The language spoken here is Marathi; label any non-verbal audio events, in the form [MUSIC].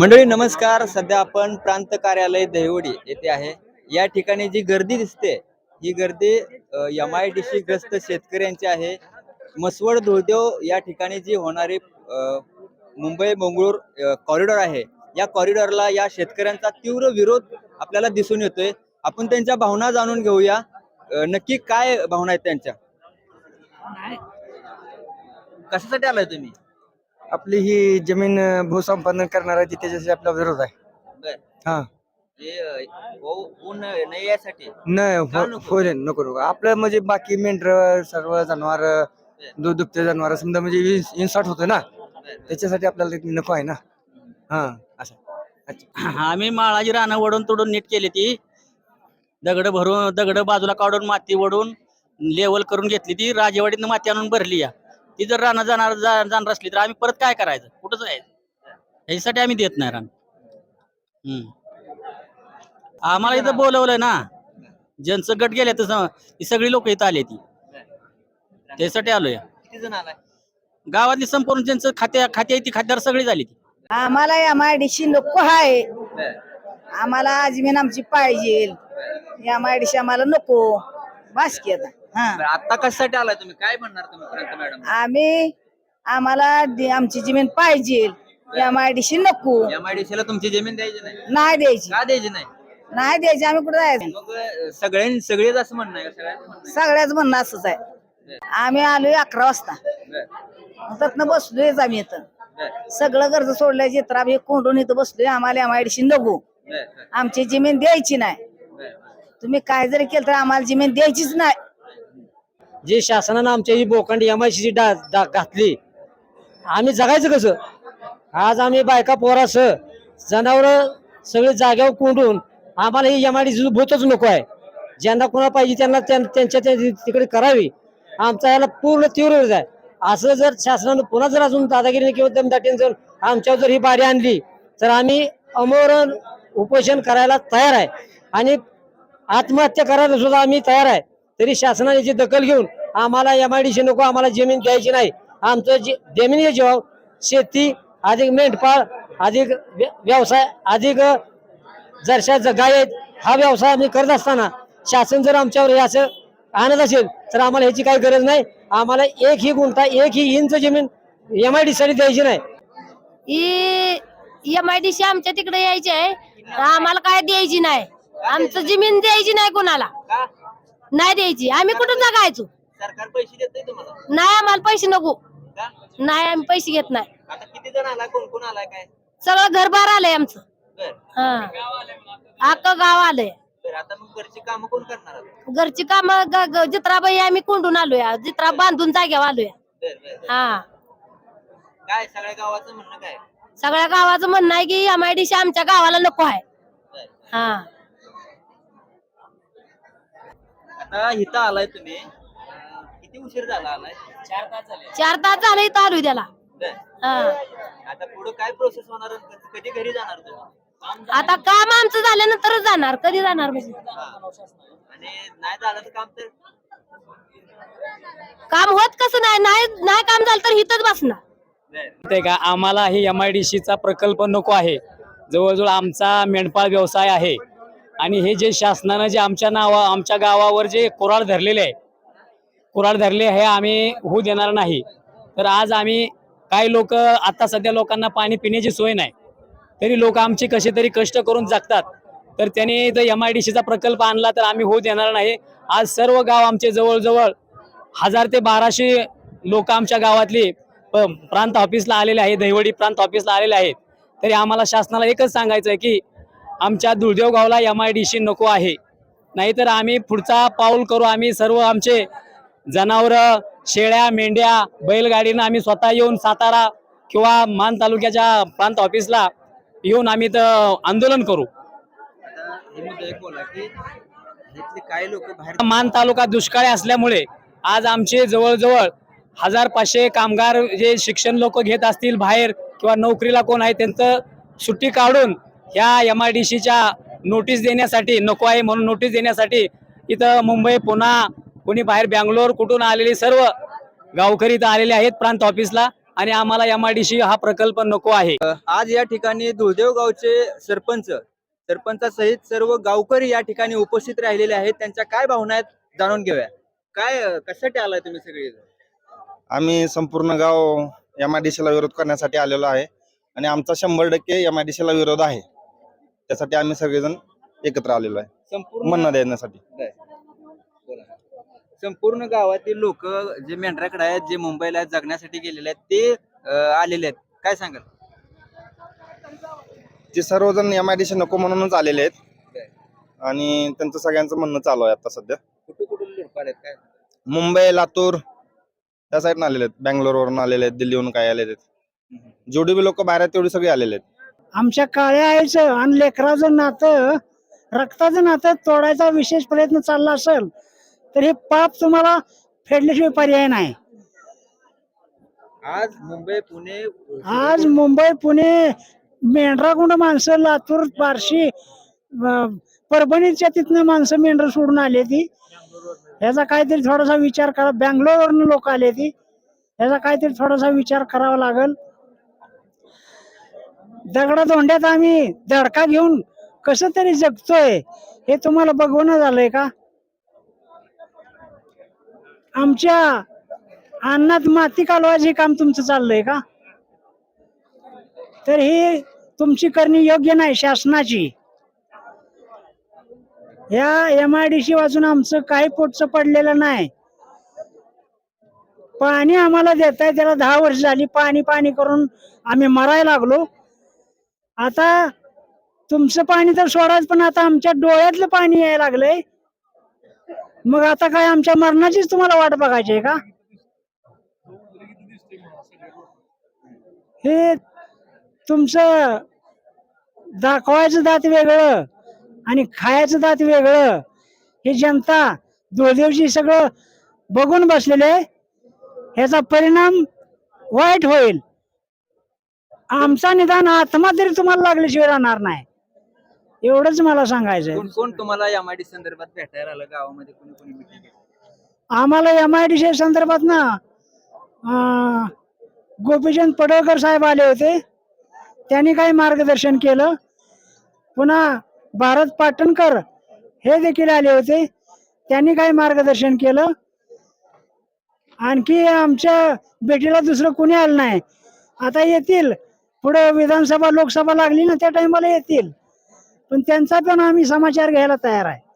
मंडळी नमस्कार. सध्या आपण प्रांत कार्यालय दहिवडी येथे आहे. या ठिकाणी जी गर्दी दिसते ही गर्दी एम आय डी सी ग्रस्त शेतकऱ्यांची आहे. मसवड धुळदेव या ठिकाणी जी होणारी मुंबई मंगळूर कॉरिडॉर आहे. या कॉरिडॉरला या शेतकऱ्यांचा तीव्र विरोध आपल्याला दिसून येतोय. आपण त्यांच्या भावना जाणून घेऊया. नक्की काय भावना आहेत त्यांच्या? कशासाठी आलाय तुम्ही? आपली ही जमीन अं, भूसंपादन करणार आहे ती त्याच्याशी आपला विरोध आहे. बर. हा. हे, अ, हो- नाही यासाठी? नाही का हो नको? नको नको. आपलं म्हणजे बाकी मेंढर सर्व जनावर दूध दुभते जनावर समजा म्हणजे इन्सॉर्ट होतं ना त्याच्यासाठी आपल्याला ते नको आहे ना. हा असं. अच्छा. [CLEARS THROAT] आम्ही माळाची रानं वडून तोडून नीट केली ती. दगड भरून दगड बाजूला काढून माती वडून लेवल करून घेतली ती. राजेवाडीतनं माती आणून भरली या. ती जर रानं जाणार जा- जाणार असली तर आम्ही परत काय करायचं? कुठं जायचं? ह्याच्यासाठी आम्ही देत नाही रान हम्म. आम्हाला इथं बोलवलंय ना. ज्यांचं गट गेले तर ती सगळी लोक इथं आली ती. त्यासाठी आलोय. किती जण आलाय? गावातली संपूर्ण ज्यांचं खात्या खाते आहे ती खात्यावर सगळी झाली ती. आम्हाला एम आय डी सी नको आहे आम्हाला जमीन आमची पाहिजे एम आय डी सी आम्हाला नको. बस की आता. हा. बरं, आता कशासाठी आलाय तुम्ही? काय म्हणणार तुम्ही प्रांत मॅडम? आम्ही आम्हाला दि- आमची जमीन पाहिजे. एम आय नको. एम आय डी ला तुमची जमीन द्यायची नाही? नाही द्यायची. का द्यायची नाही? नाही द्यायची आम्ही कुठे जायचं मग अ, सगळ्यां सगळेच असं म्हणणं आहे का? सगळ्यांचं म्हणणं आहे? सगळ्याच म्हणणं असंच आहे. आम्ही आलोय अकरा वाजता. बरं, त्यातनं बसलोयच आम्ही इथं. बरं, सगळं कर्ज सोडलंय चित्रा हे कोंडून इथं बसलोय आम्हाला एम आय नको. बरं, बरं, आमची जमीन द्यायची नाही. बरं. तुम्ही काय जरी केलं तर आम्हाला जमीन द्यायचीच नाही. जे शासनानं आमच्या ही बोकांडी एमआयसीची डा डा- घातली आम्ही जगायचं कसं? आज आम्ही बायका पोरास जनावरं सगळे जाग्यावर कोंडून आम्हाला ही एमआयडीसी भूतच नको आहे. ज्यांना कोणा पाहिजे त्यांना त्यां- त्यांच्या त्या तिकडे करावी. आमचा याला पूर्ण तीव्र आहे. असं जर शासनानं पुन्हा जर अजून दादागिरीने किंवा दमदाटीने जर आमच्यावर जर ही बारी आणली तर आम्ही अमोरण उपोषण करायला तयार आहे. आणि आत्महत्या करायला सुद्धा आम्ही तयार आहे. तरी शासनाने याची दखल घेऊन आम्हाला एमआयडीसी नको आम्हाला जमीन द्यायची नाही. आमचं जे जमिनी जेव्हा शेती अधिक मेंढपाळ अधिक व्य- व्यवसाय अधिक जरशा ज- गाय आहेत हा व्यवसाय आम्ही करत असताना शासन जर आमच्यावर असं आणत असेल तर आम्हाला ह्याची काही गरज नाही. आम्हाला एक ही गुंठा एक ही इंच जमीन एमआयडी साठी द्यायची नाही. एम आय डी सी आमच्या तिकडे यायची आहे. आम्हाला काय द्यायची नाही? आमचं जमीन द्यायची नाही कोणाला. नाही द्यायची. आम्ही कुठून जगायचो? सरकार पैसे देतंय तुम्हाला? नाही आम्हाला पैसे नको. का? नाही आम्ही पैसे घेत नाही. आता किती जण आलाय कोण कोण आलाय काय? सगळं घरबार आलंय आमचं. बर. हा. अख्खं गाव आलंय. बर आता मग घरची कामं कोण करणार आता? घरची काम जित्राबाई आम्ही कोंडून आलोय. जित्रा बांधून जाग्यावर आलोय. बर बर बर. हा. काय सगळ्या गावाचं म्हणणं काय? सगळ्या गावाचं म्हणणं आहे की एम आय डी सी आमच्या गावाला नको आहे. बर. हा. आता इथं आलाय तुम्ही. अं, किती उशीर झाला आलाय? चार तास झाले. चार तास झाले इथं आलोय त्याला. बर. हा. आता पुढे काय प्रोसेस होणार आणि कधी- कधी घरी जाणार तुम्ही? आता काम आमचं झाल्यानंतरच जाणार. कधी जाणार म्हणजे? हा. आणि नाही झालं तर काम तर? काम होत कसं नाही? नाही नाही काम झालं तर इथंच बसणार. बर. ते का आम्हाला ही एम आय डी सीचा प्रकल्प नको आहे. जवळजवळ आमचा मेंढपाळ व्यवसाय आहे. आणि हे जे शासनानं जे आमच्या नावा आमच्या गावावर जे कोराड धरलेले आहे कोराड धरले हे आम्ही होऊ देणार नाही. तर आज आम्ही काही लोक आता सध्या लोकांना पाणी पिण्याची सोय नाही. तरी लोक आमचे कसे तरी कष्ट करून जगतात. तर त्यांनी जर एम आय डी सीचा प्रकल्प आणला तर आम्ही होऊ देणार नाही. आज सर्व गाव आमचे जवळजवळ हजार ते बाराशे लोक आमच्या गावातली प्रांत ऑफिसला आलेले आहे दहिवडी प्रांत ऑफिसला आलेले आहेत. तरी आम्हाला शासनाला एकच सांगायचं आहे की आमच्या दुर्देव गावला एम आय डी सी नको आहे. नाहीतर आम्ही पुढचा पाऊल करू. आम्ही सर्व आमचे जनावरं शेळ्या मेंढ्या बैलगाडीनं आम्ही स्वतः येऊन सातारा किंवा मान तालुक्याच्या प्रांत ऑफिसला येऊन आम्ही तर आंदोलन करू. काही लोक मान तालुका दुष्काळी असल्यामुळे आज आमचे जवळजवळ हजार पाचशे कामगार जे शिक्षण लोक घेत असतील बाहेर किंवा नोकरीला कोण आहे त्यांचं सुट्टी काढून ह्या एम आय डी सीच्या नोटीस देण्यासाठी नको आहे म्हणून नोटीस देण्यासाठी इथं मुंबई पुणा कोणी बाहेर बँगलोर कुठून आलेली सर्व गावकरी इथं आलेले आहेत प्रांत ऑफिसला आणि आम्हाला एम आय डी सी हा प्रकल्प नको आहे. आज या ठिकाणी धुळदेव गावचे सरपंच सरपंचासहित सर्व गावकरी या ठिकाणी उपस्थित राहिलेले आहेत. त्यांच्या काय भावना आहेत जाणून घेऊया. काय कशासाठी आलाय तुम्ही सगळे? आम्ही संपूर्ण गाव एम आय डी सीला विरोध करण्यासाठी आलेलो आहे आणि आमचा शंभर टक्के एम आय डी सीला विरोध आहे. त्यासाठी आम्ही सगळेजण एकत्र आलेलो आहे. संपूर्ण म्हणणं देण्यासाठी. संपूर्ण गावातील लोक जे मेंढराकडे आहेत जे मुंबईला जगण्यासाठी गेलेले आहेत ते अं, आलेले आहेत. काय सांगाल? ते सर्वजण एम आय डी नको म्हणूनच आलेले आहेत. आणि त्यांचं सगळ्यांचं म्हणणं चालू आहे आता सध्या. कुठे कुठून लोक आलेत? काय? मुंबई लातूर त्या साईडनं आलेले आहेत. बँगलोरवरून आलेले आहेत दिल्लीहून काय आलेले आहेत. जेवढी बी लोक बाहेर आहेत तेवढी सगळी आलेले आहेत. आमच्या काळ्या आईचं आणि लेकराचं नातं रक्ताचं नातं तोडायचा विशेष प्रयत्न चालला असेल तर हे पाप तुम्हाला फेडल्याशिवाय पर्याय नाही. आज मुंबई पुणे आज मुंबई पुणे मेंढराकुंड माणसं लातूर बार्शी परभणीच्या तिथनं माणसं मेंढर सोडून आली ती. याचा काहीतरी थोडासा विचार करा. बँगलोरवरनं लोक आले ती. याचा काहीतरी थोडासा विचार करावा लागल. दगडा धोंड्यात आम्ही धडका घेऊन कस तरी जगतोय हे तुम्हाला बघवणं झालंय का? आमच्या अन्नात माती कालवाचे काम तुमचं चाललंय का? तर ही तुमची करणी योग्य नाही शासनाची. या एम आय डी सी वाचून आमचं काही पोटचं पडलेलं नाही. पाणी आम्हाला देत आहे त्याला दहा वर्ष झाली. पाणी पाणी करून आम्ही मरायला लागलो. आता तुमचं पाणी तर सोडाच पण आता आमच्या डोळ्यातलं पाणी यायला लागलंय. मग आता काय आमच्या मरणाचीच तुम्हाला वाट बघायची आहे का? हे तुमचं दाखवायचं दात वेगळं आणि खायचं दात वेगळं. हे जनता दुर्दैवची सगळं बघून बसलेले ह्याचा परिणाम वाईट होईल. आमचा निदान आत्मा तरी तुम्हाला लागल्याशिवाय राहणार नाही. एवढंच मला सांगायचं कोण कोण तुम्हाला एम आय डी संदर्भात भेटायला आलं? गावामध्ये कोणी कोणी मिटिंग आम्हाला एम आय डी सी संदर्भात ना अं, गोपीचंद पडळकर साहेब आले होते. त्यांनी काही मार्गदर्शन केलं. पुन्हा भारत पाटणकर हे देखील आले होते. त्यांनी काही मार्गदर्शन केलं. आणखी आमच्या भेटीला दुसरं कोणी आलं नाही. आता येतील. पुढे विधानसभा लोकसभा लागली ना त्या टायमाला येतील. पण त्यांचा पण आम्ही समाचार घ्यायला तयार आहे.